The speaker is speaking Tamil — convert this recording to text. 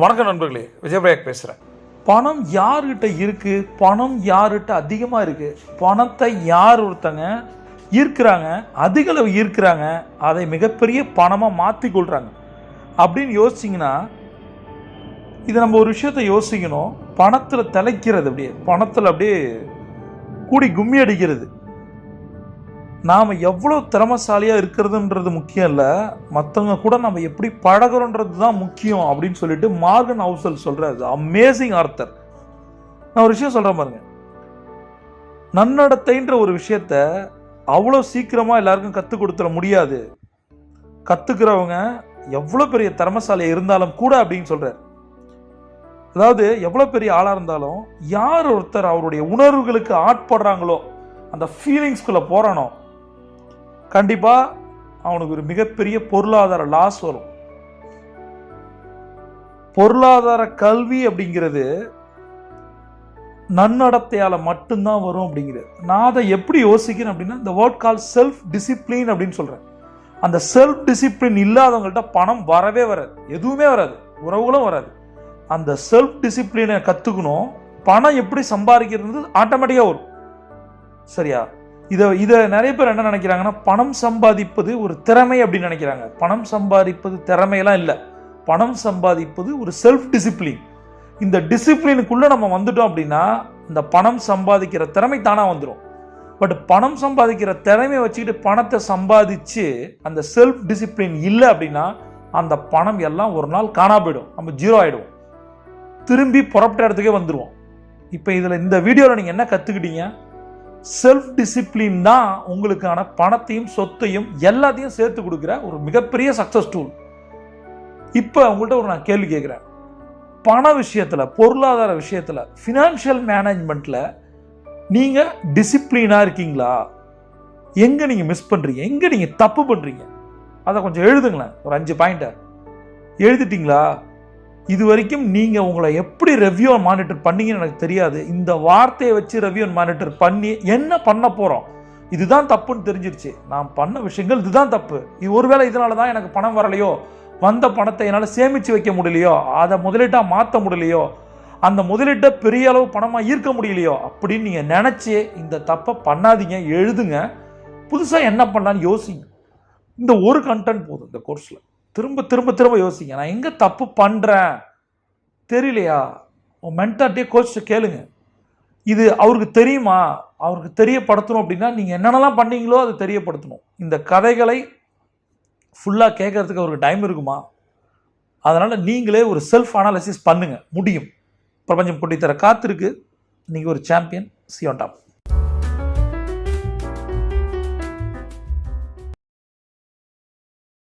வணக்கம் நண்பர்களே விஜயபிரயாக் பேசுகிறேன் பணம் யார்கிட்ட இருக்குது பணம் யார்கிட்ட அதிகமாக இருக்குது பணத்தை யார் ஒருத்தங்க ஈர்க்கிறாங்க? அதிக அளவு ஈர்க்கிறாங்க. அதை மிகப்பெரிய பணமாக மாற்றி கொள்கிறாங்க அப்படின்னு யோசிச்சிங்கன்னா இது நம்ம ஒரு விஷயத்தை யோசிக்கணும். பணத்தில் தலைக்கிறது அப்படியே பணத்தில் அப்படியே கூடி கும்மி அடிக்கிறது. நாம் எவ்வளோ திறமசாலியாக இருக்கிறதுன்றது முக்கியம் இல்லை. மற்றவங்க கூட நம்ம எப்படி பழகுறோன்றது தான் முக்கியம் அப்படின்னு சொல்லிட்டு மார்கன் ஹவுசல் சொல்கிறாரு அமேசிங் ஆர்த்தர் நான் ஒரு விஷயம் சொல்கிறேன் பாருங்க. நன்னடத்தைன்ற ஒரு விஷயத்த அவ்வளோ சீக்கிரமாக எல்லாருக்கும் கற்றுக் கொடுத்துட முடியாது. கற்றுக்கிறவங்க எவ்வளோ பெரிய திறமசாலியாக இருந்தாலும் கூட அப்படின்னு சொல்கிறார் அதாவது எவ்வளோ பெரிய ஆளாக இருந்தாலும் யார் ஒருத்தர் அவருடைய உணர்வுகளுக்கு ஆட்படுறாங்களோ அந்த ஃபீலிங்ஸ்குள்ளே போகிறானோ கண்டிப்பாக அவனுக்கு ஒரு மிகப்பெரிய பொருளாதார லாஸ் வரும். பொருளாதார கல்வி அப்படிங்கிறது நன்னடத்தையால் மட்டும்தான் வரும் அப்படிங்கிறது. நான் அதை எப்படி யோசிக்கிறேன் அப்படின்னா இந்த வேர்ட் கால் செல்ஃப் டிசிப்ளின் அப்படின்னு சொல்கிறேன் அந்த செல்ஃப் டிசிப்ளின் இல்லாதவங்கள்ட்ட பணம் வரவே வராது. எதுவுமே வராது. உறவுகளும் வராது. அந்த செல்ஃப் டிசிப்ளினை கற்றுக்கணும் பணம் எப்படி சம்பாதிக்கிறது ஆட்டோமேட்டிக்காக வரும். சரியா? இதை இதை நிறைய பேர் என்ன நினைக்கிறாங்கன்னா பணம் சம்பாதிப்பது ஒரு திறமை அப்படின்னு நினைக்கிறாங்க. பணம் சம்பாதிப்பது திறமையெல்லாம் இல்லை. பணம் சம்பாதிப்பது ஒரு செல்ஃப் டிசிப்ளின் இந்த டிசிப்ளினுக்குள்ளே நம்ம வந்துட்டோம் அப்படின்னா இந்த பணம் சம்பாதிக்கிற திறமை தானாக வந்துடும் பட் பணம் சம்பாதிக்கிற திறமையை வச்சுக்கிட்டு பணத்தை சம்பாதிச்சு அந்த செல்ஃப் டிசிப்ளின் இல்லை அப்படின்னா அந்த பணம் எல்லாம் ஒரு நாள் காணா போயிடும். நம்ம ஜீரோ ஆகிடுவோம் திரும்பி புறப்பட்ட இடத்துக்கே வந்துடுவோம் இப்போ இதில் இந்த வீடியோவில் நீங்கள் என்ன கற்றுக்கிட்டீங்க செல்ஃப் டிசிப்ளின் தான் உங்களுக்கான பணத்தையும் சொத்தையும் எல்லாத்தையும் சேர்த்து கொடுக்குற ஒரு மிகப்பெரிய சக்ஸஸ் டூல் இப்போ உங்கள்கிட்ட ஒரு நான் கேள்வி கேட்குறேன். பண விஷயத்தில் பொருளாதார விஷயத்தில் ஃபினான்ஷியல் மேனேஜ்மெண்ட்டில் நீங்கள் டிசிப்ளினாக இருக்கீங்களா? எங்கே நீங்கள் மிஸ் பண்ணுறீங்க எங்கே நீங்கள் தப்பு பண்ணுறீங்க அதை கொஞ்சம் எழுதுங்களேன். ஒரு அஞ்சு பாயிண்ட்டை எழுதிட்டீங்களா? இது வரைக்கும் நீங்கள் உங்களை எப்படி ரெவ்யூ மானிட்டர் பண்ணீங்கன்னு எனக்கு தெரியாது. இந்த வார்த்தையை வச்சு ரெவ்யூ மானிட்டர் பண்ணி என்ன பண்ண போகிறோம் இதுதான் தப்புன்னு தெரிஞ்சிருச்சு. நான் பண்ண விஷயங்கள் இதுதான் தப்பு. இது ஒருவேளை இதனால தான் எனக்கு பணம் வரலையோ? வந்த பணத்தை என்னால் சேமித்து வைக்க முடியலையோ? அதை முதலீட்டாக மாற்ற முடியலையோ? அந்த முதலீட்டை பெரிய அளவு பணமாக ஈர்க்க முடியலையோ? அப்படின்னு நீங்கள் நினச்சி இந்த தப்பை பண்ணாதீங்க எழுதுங்க. புதுசாக என்ன பண்ணலான்னு யோசிங்க. இந்த ஒரு கண்டென்ட் போதும் இந்த கோர்ஸில் திரும்ப திரும்ப திரும்ப யோசிங்க. நான் எங்கே தப்பு பண்ணுறேன் தெரியலையா? உன் மென்டார்ட்டியே கோச்சை கேளுங்க. இது அவருக்கு தெரியுமா? அவருக்கு தெரியப்படுத்தணும் அப்படின்னா நீங்கள் என்னென்னலாம் பண்ணீங்களோ அதை தெரியப்படுத்தணும். இந்த கதைகளை ஃபுல்லாக கேட்கறதுக்கு அவருக்கு டைம் இருக்குமா? அதனால் நீங்களே ஒரு செல்ஃப் அனாலிசிஸ் பண்ணுங்கள் முடியும். பிரபஞ்சம் கொட்டித்தர காத்திருக்கு. நீங்கள் ஒரு சாம்பியன் சியோன் டாப்